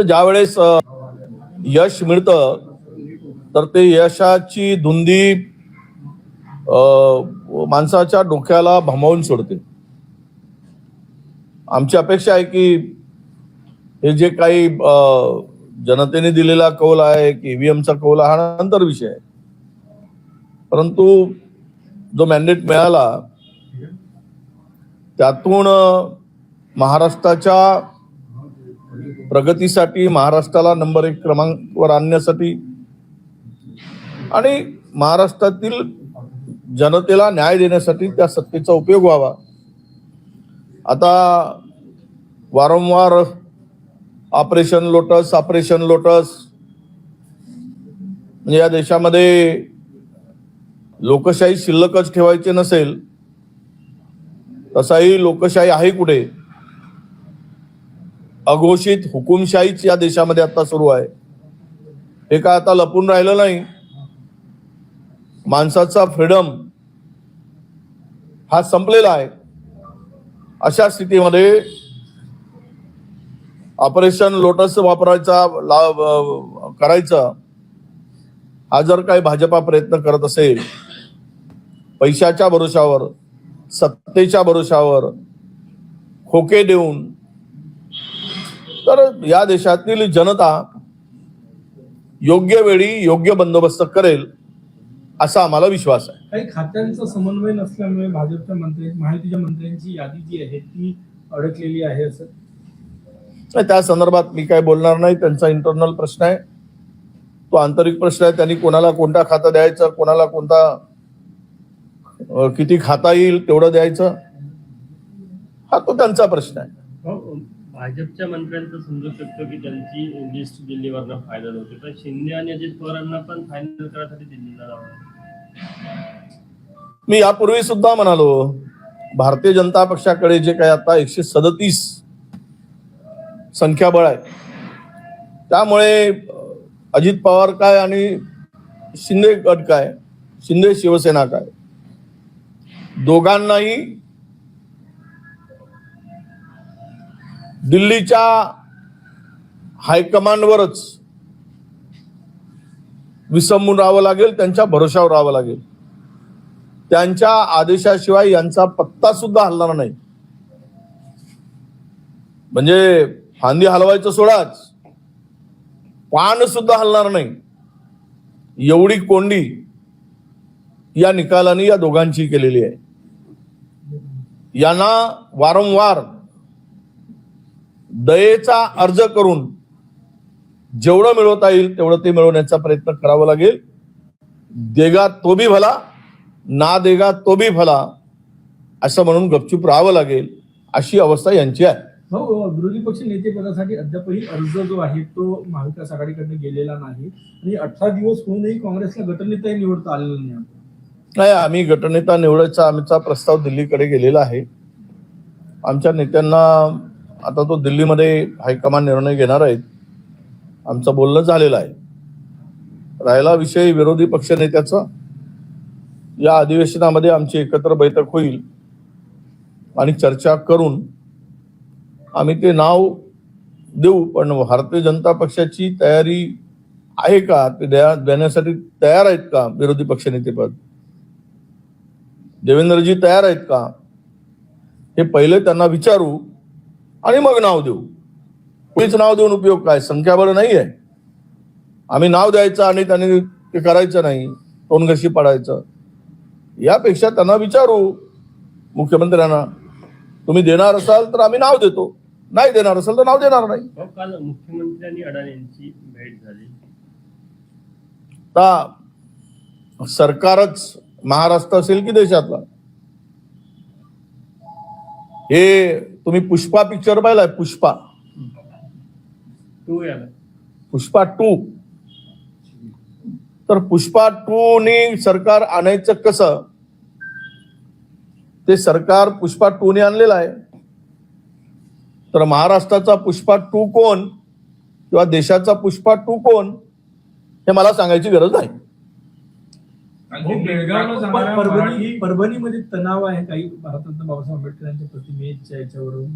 ज्यावेळेस यश मिळतं तर ते यशाची धुंदी माणसाच्या डोक्याला भमावून सोडते. आमची अपेक्षा आहे की हे जे काही जनतेने दिलेला कौल आहे की ईव्हीएमचा कौल हा नंतर विषय आहे. परंतु जो मॅन्डेट मिळाला त्यातून महाराष्ट्राच्या प्रगतीसाठी महाराष्ट्राला नंबर एक क्रमांकवर आणण्यासाठी आणि महाराष्ट्रातील जनतेला न्याय देण्यासाठी त्या सत्तेचा उपयोग व्हावा. आता वारंवार ऑपरेशन लोटस ऑपरेशन लोटस. म्हणजे या देशामध्ये लोकशाही शिल्लकच ठेवायची नसेल तसाही लोकशाही आहे कुठे? अघोषित हुकुमशाहीच या देशामध्ये आता सुरू आहे. हे काय आता लपून राहिलं नाही? माणसाचा फ्रीडम हा संपलेला आहे. अशा स्थितीमध्ये ऑपरेशन लोटस वापरायचा ला- करायचा हा जर काही भाजपा प्रयत्न करत असेल पैशाच्या भरोशावर सत्तेच्या भरोशावर खोके देऊन तर या देशातील जनता योग्य वेळी योग्य बंदोबस्त करेल असा आम्हाला विश्वास आहे. काही खात्यांचा समन्वय नसल्यामुळे भाजपच्या मंत्री माहितीच्या मंत्र्यांची यादी जी आहे ती अडकलेली आहे असं? नाही, त्या संदर्भात मी काय बोलणार नाही. त्यांचा इंटरनल प्रश्न आहे. तो आंतरिक प्रश्न आहे. त्यांनी कोणाला कोणता खाता द्यायचा कोणाला कोणता किती खाता येईल तेवढं द्यायचं? हा तो त्यांचा प्रश्न आहे. भाजपच्या मंत्र्यांचं समजू शकतो की त्यांची लिस्ट दिल्लीवरनं फायनल होते. पण शिंदे आणि अजित पवारांना पण फायनल करायसाठी दिल्लीला जावं मी यापूर्वी सुद्धा म्हणालो भारतीय जनता पक्षाकडे जे काही आता एकशे सदतीस संख्याबळ आहे त्यामुळे अजित पवार काय आणि शिंदे गट काय शिंदे शिवसेना काय दोघांनाही दिल्लीच्या हायकमांडवरच विसंबून राहावं लागेल त्यांच्या भरोशावर राहावं लागेल. त्यांच्या आदेशाशिवाय यांचा पत्ता सुद्धा हलणार नाही. म्हणजे फांदी हलवायचं सोडाच पान सुद्धा हलणार नाही. एवढी कोंडी या निकालाने या दोघांची केलेली आहे. यांना वारंवार दयेचा अर्ज करून जेवढं मिळवता येईल तेवढं ते मिळवण्याचा प्रयत्न करावा लागेल. देगा तो भी भला ना देगा तो भी भला असं म्हणून गपचूप राहावं लागेल अशी अवस्था यांची आहे. हो विरोधी पक्ष नेतेपदासाठी अद्यापही अर्ज जो आहे तो महाविकास आघाडीकडनं गेलेला नाही. आणि अठरा दिवस होऊनही काँग्रेसला गटनेताही निवडता आलेला नाही नाही आम्ही गटनेता निवडायचा आमचा प्रस्ताव दिल्लीकडे गेलेला आहे. आमच्या नेत्यांना आता तो दिल्लीमध्ये हायकमांड निर्णय घेणार आहेत आमचं बोलणं झालेलं आहे. राहिला विषय विरोधी पक्षनेत्याचा या अधिवेशनामध्ये आमची एकत्र बैठक होईल. आणि चर्चा करून आम्ही ते नाव देऊ पण भारतीय जनता पक्षाची तयारी आहे का? ते द्या देण्यासाठी तयार आहेत का विरोधी पक्षनेतेपद देवेंद्रजी तयार आहेत का? हे पहिले त्यांना विचारू. आणि मग नाव देऊ. कुणीच नाव देऊन उपयोग काय? संख्याबळ नाही आहे आम्ही नाव द्यायचं आणि त्यांनी ते करायचं नाही. तोंडघशी पडायचं. यापेक्षा त्यांना विचारू. मुख्यमंत्र्यांना तुम्ही देणार असाल तर आम्ही नाव देतो. नाही देणार असाल तर नाव देणार नाही. हो, काल मुख्यमंत्री आणि अडाणी भेट झाली. आता सरकारच महाराष्ट्र असेल की देशातला? हे तुम्ही पुष्पा पिक्चर पाहिलाय पुष्पा. याला. पुष्पा टू तर पुष्पा टू नी सरकार आणायचं कसं? ते सरकार पुष्पा टू ने आणलेलं आहे. तर महाराष्ट्राचा पुष्पा टू कोण? किंवा देशाचा पुष्पा टू कोण? हे मला सांगायची गरज नाही. परभणी परभणीमध्ये तणाव आहे काही? भारतरत्न बाबासाहेब आंबेडकर यांच्या प्रतिमेच्या याच्यावरून?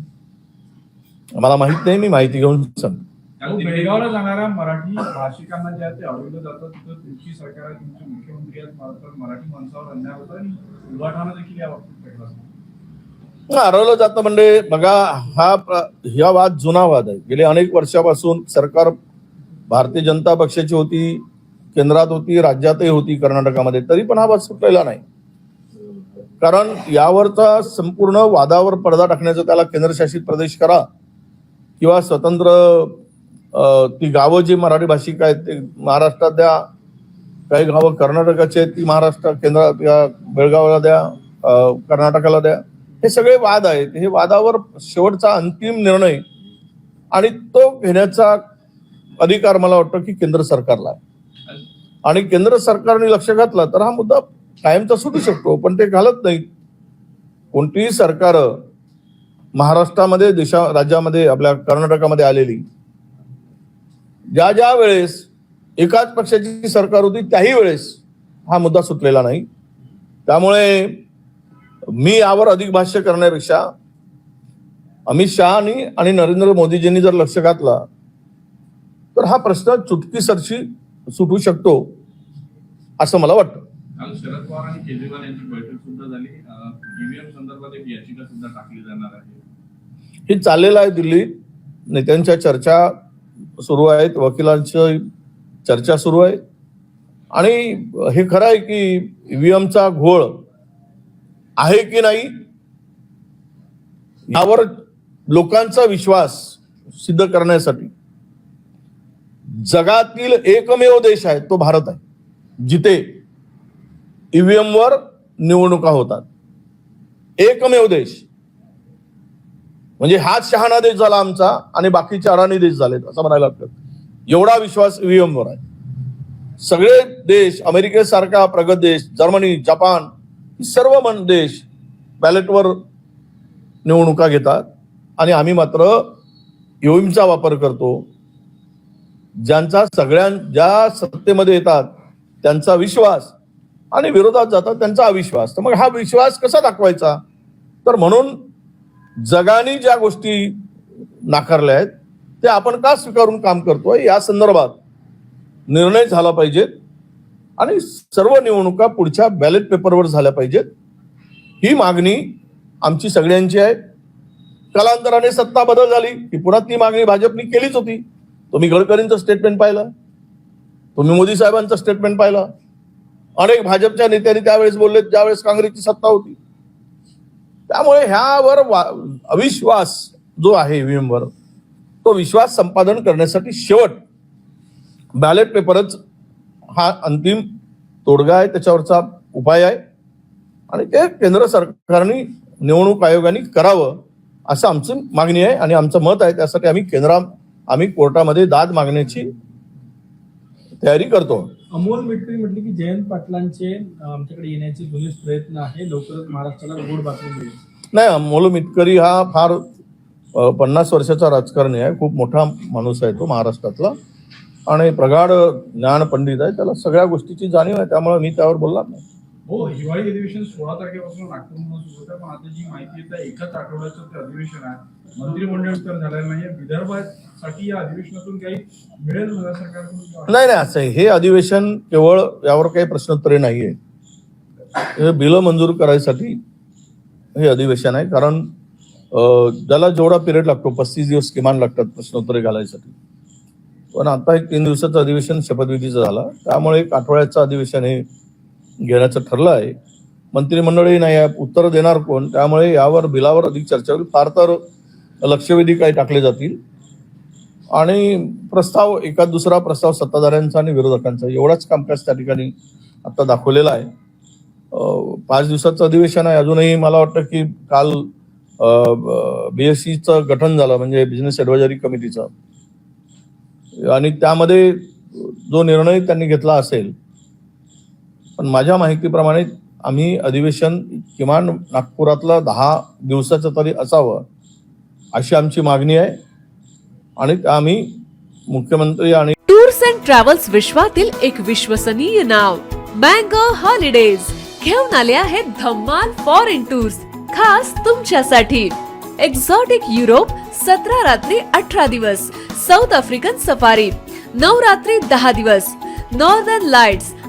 मला माहीत नाही मी माहिती घेऊन सांगतो. अहो, बेळगावला जाणाऱ्या मराठी भाषिकांना जे आहे ते अडवलं जातं तिथं तुमची सरकार तुमचे मुख्यमंत्री आहेत मराठी माणसावर अन्याय होतो आणि उलगडणं देखील या बाबतीत. हरवलं जातं म्हणजे बघा हा प्र- हा वाद जुना वाद आहे. गेले अनेक वर्षापासून सरकार भारतीय जनता पक्षाची होती केंद्रात होती राज्यातही होती कर्नाटकामध्ये तरी पण हा वाद सुटलेला नाही. कारण यावरचा संपूर्ण वादावर पडदा टाकण्याचं त्याला केंद्रशासित प्रदेश करा किंवा स्वतंत्र ती गावं जी मराठी भाषिक आहेत ते महाराष्ट्रात द्या काही गावं कर्नाटकाची आहेत ती महाराष्ट्र केंद्रात या बेळगावला द्या कर्नाटकाला द्या. हे सगळे वाद आहेत. हे वादावर शेवटचा अंतिम निर्णय आणि तो घेण्याचा अधिकार मला वाटतं की केंद्र सरकारला आहे. आणि केंद्र सरकारने लक्ष घातलं तर हा मुद्दा कायमचा सुटू शकतो पण ते घालत नाही कोणतीही सरकार महाराष्ट्रामध्ये देशा राज्यामध्ये आपल्या कर्नाटकामध्ये आलेली ज्या ज्या वेळेस एकाच पक्षाची सरकार होती त्याही वेळेस हा मुद्दा सुटलेला नाही. त्यामुळे मी यावर अधिक भाष्य करण्यापेक्षा अमित शहानी आणि नरेंद्र मोदीजींनी जर लक्ष घातला तर हा प्रश्न चुटकीसरशी सुटू शकतो. असं मला वाटतं. काल शरद पवार आणि केजरीवाल यांची बैठक सुद्धा झाली. ईव्हीएम संदर्भात एक याचिका सुद्धा टाकली जाणार आहे. हे चाललेलं आहे दिल्लीत नेत्यांच्या चर्चा सुरू आहेत. वकिलांची चर्चा सुरू आहे. आणि हे खरं आहे की ईव्हीएमचा घोळ आहे की नाही यावर लोकांचा विश्वास सिद्ध करण्यासाठी जगातील एकमेव देश आहे तो भारत आहे. जिथे ईव्हीएमवर निवडणुका होतात. एकमेव देश. म्हणजे हाच शहाणा देश झाला आमचा आणि बाकीचे अडाणी देश झालेत असं म्हणायला लागतं एवढा विश्वास ईव्हीएमवर आहे. सगळे देश अमेरिकेसारखा प्रगत देश जर्मनी जपान सर्व मन देश बॅलेटवर निवडणुका घेतात. आणि आम्ही मात्र ईव्हीएमचा वापर करतो. ज्यांचा सगळ्यां ज्या सत्तेमध्ये येतात त्यांचा विश्वास. आणि विरोधात जातात त्यांचा अविश्वास. तर मग हा विश्वास कसा दाखवायचा? तर म्हणून जगाने ज्या गोष्टी नाकारल्या आहेत ते आपण का स्वीकारून काम करतोय? या संदर्भात निर्णय झाला पाहिजे. आणि सर्व निवडणुका पुढच्या बॅलेट पेपरवर झाल्या पाहिजेत. ही मागणी आमची सगळ्यांची आहे. कालांतराने सत्ता बदल झाली. की पुन्हा ती मागणी भाजपने केलीच होती. तुम्ही गडकरींचं स्टेटमेंट पाहिलं. तुम्ही मोदी साहेबांचं स्टेटमेंट पाहिलं. अनेक भाजपच्या नेत्यांनी त्यावेळेस बोलले ज्यावेळेस काँग्रेसची सत्ता होती. त्यामुळे ह्यावर वा- अविश्वास जो आहे ईव्हीएमवर तो विश्वास संपादन करण्यासाठी शेवट बॅलेट पेपरच हा अंतिम तोडगा आहे त्याच्यावरचा उपाय आहे. आणि ते केंद्र सरकारने निवडणूक आयोगाने करावं असं आमचं मागणी आहे आणि आमचं मत आहे. त्यासाठी आम्ही केंद्रा आम्ही कोर्टामध्ये दाद मागण्याची तयारी करतो. अमोल मिटकरी म्हटले की जयंत पाटलांचे आमच्याकडे येण्याचे जुने प्रयत्न आहे. लवकरच महाराष्ट्राला गोड बातमी मिळेल. नाही अमोल मिटकरी हा फार पन्नास वर्षाचा राजकारणी आहे. खूप मोठा माणूस आहे तो महाराष्ट्रातला. आणि प्रगाढ ज्ञान पंडित आहे. त्याला सगळ्या गोष्टीची जाणीव आहे. त्यामुळे मी त्यावर बोलणार नाही. हो हिवाळी अधिवेशन सोळा तारखेपासून नागपूरमध्ये सुरू होतं पण आता जी माहिती येत आहे एकाच आठवड्याचं ते अधिवेशन आहे. मंत्रिमंडळ उत्तर झालेलं नाही विदर्भासाठी या अधिवेशनातून काही मिळेल सरकारकडून? नाही नाही असं हे अधिवेशन केवळ यावर काही प्रश्नोत्तरे नाहीये. हे बिलं मंजूर करायसाठी हे अधिवेशन आहे. कारण ज्याला जेवढा पिरियड लागतो पस्तीस दिवस किमान लागतात प्रश्नोत्तरे घालायसाठी. पण आता एक तीन दिवसाचं अधिवेशन शपथविधीचं झालं. त्यामुळे एक आठवड्याचं अधिवेशन हे घेण्याचं ठरलं आहे मंत्रिमंडळही नाही आहे उत्तर देणार कोण? त्यामुळे यावर बिलावर अधिक चर्चा होईल. फार तर लक्षवेधी काही टाकले जातील. आणि प्रस्ताव एका दुसरा प्रस्ताव सत्ताधाऱ्यांचा आणि विरोधकांचा. एवढाच कामकाज त्या ठिकाणी आता दाखवलेला आहे. पाच दिवसाचं अधिवेशन आहे. अजूनही मला वाटतं की काल बीएससीचं गठन झालं म्हणजे बिझनेस ॲडवायझरी कमिटीचं आणि त्यामध्ये जो निर्णय त्यांनी घेतला असेल पण माझ्या माहितीप्रमाणे आम्ही अधिवेशन किमान नागपुरातलं दहा दिवसाचं तरी असावं अशी आमची मागणी आहे. आणि आम्ही मुख्यमंत्री आणि टूर्स अँड ट्रॅव्हल्स विश्वातील एक विश्वसनीय नाव बँक हॉलिडेज. घेऊन आले आहेत धम्माल फॉरेन टूर्स खास तुमच्यासाठी. एक्झॉटिक युरोप सतरा रात्री अठरा दिवस. साऊथ आफ्रिकन सफारी नऊ रात्री दहा दिवस. Northern lights